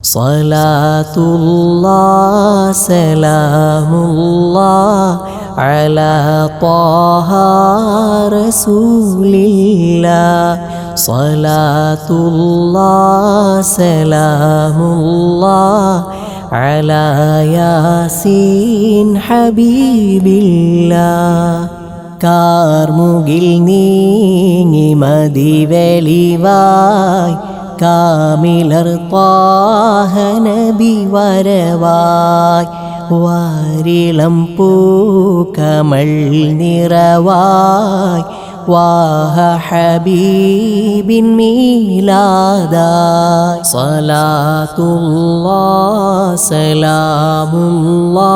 സലാത്തുല്ലാ സലാമുല്ലാ അല ത്വാഹ റസൂലില്ലാ സലാത്തുല്ലാ സലാമുല്ലാ അല യാസീൻ ഹബീബില്ലാ കാർമുകിൽ നീങ്ങി മതി വെളിവായി കാമിലർ പാഹനബി വരവായി വാരിളം പൂക്കമൾ നിറവായി വാഹ ഹബീബിൻ മീലാദായി സലാത്തുല്ലാ സലാമുല്ലാ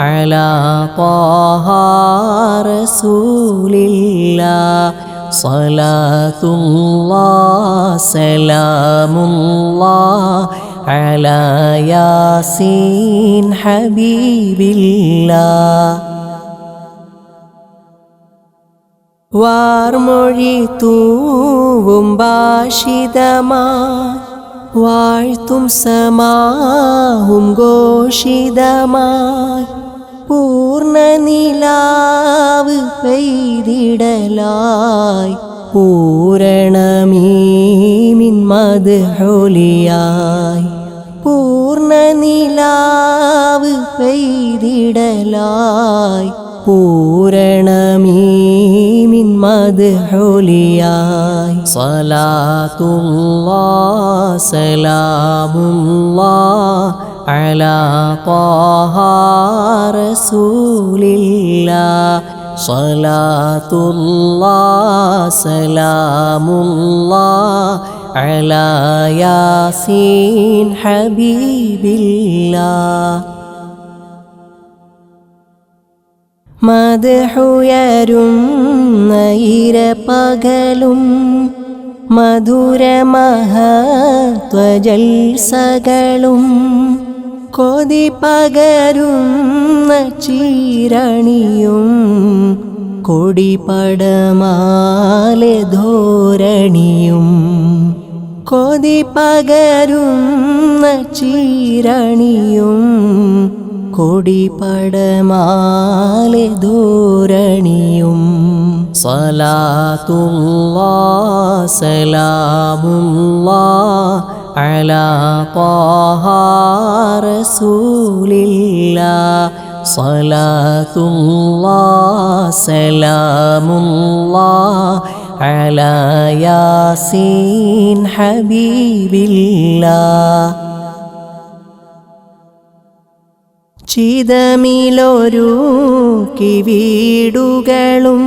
على طه رسول الله صلاة الله സലാമുല്ലാ അല യാസീൻ ഹബീബില്ലാ വാർമൊഴി തൂവും ഭാഷിതമാ വാഴ്ത്തും സമാഹും ഘോഷിതമായി പൂർണനിലാവ് പെയ്തിടലായി പൂരണമീമിന്മത് ഹൊലിയായി പൂർണ നിലാവ് പെയ്തിടലായി പൂരണമീമിന്മത് ഹൊലിയായി സലാത്തുല്ലാ സലാമുല്ലാ അലാ റസൂലില്ലാ സലാത്തുല്ലാ സലാമുല്ലാ അല യാസീൻ ഹബീബില്ലാ മതഹുയരുന്ന ഇര പകലും മധുരമഹത്വജൽസകളും കൊതി പകരുന്ന ചീരണിയും കൊടിപടമാലെ ധോരണിയും കൊതി പകരും ചീരണിയും കൊടിപടമാലെ ധോരണിയും സലാത്തുല്ലാ സലാമുല്ലാ അലാ റസൂലില്ലാ ഹബീബില്ലാ ചിതമിലൊരു കിവീടുകളും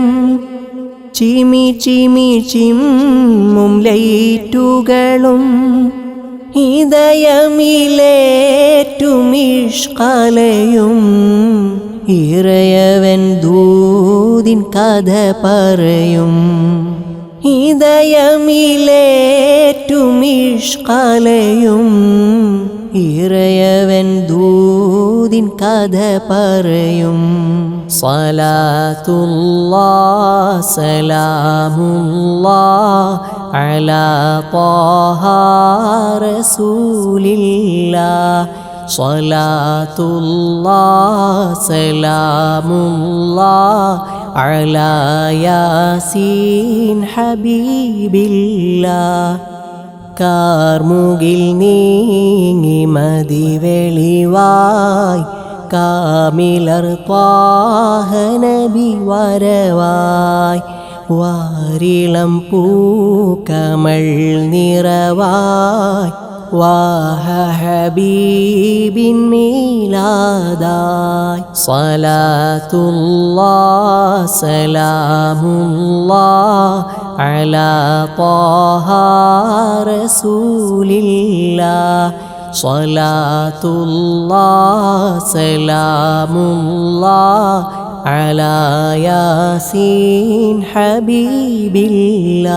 ചിമി ചിമി ചിമ്മും ലൈറ്റുകളും ഹൃദയമിലേ നിഷ്കലയും ഇറയവൻ ദൂതിൻ കഥ പറയും. ഹൃദയമിലേറ്റുമിഷ്കലയും ഇറയവൻ ദൂതിൻ കഥ പറയും. സലാത്തുല്ലാ സലാമുല്ലാ അലാ റസൂലില്ലാ. സ്വലാത്തുല്ലാ സലാമുല്ലാ അല യാസീൻ ഹബീബില്ലാ കാർമുകിൽ നീങ്ങി മതി വെളിവായി. കാമിലർ പാഹനബി വരവായി. വാരിളം പൂ പൂക്കമൾ നിറവായി. وحبيب حبيب ميلاداي صلاة الله سلام الله على طه رسول الله صلاة الله سلام الله على ياسين حبيب الله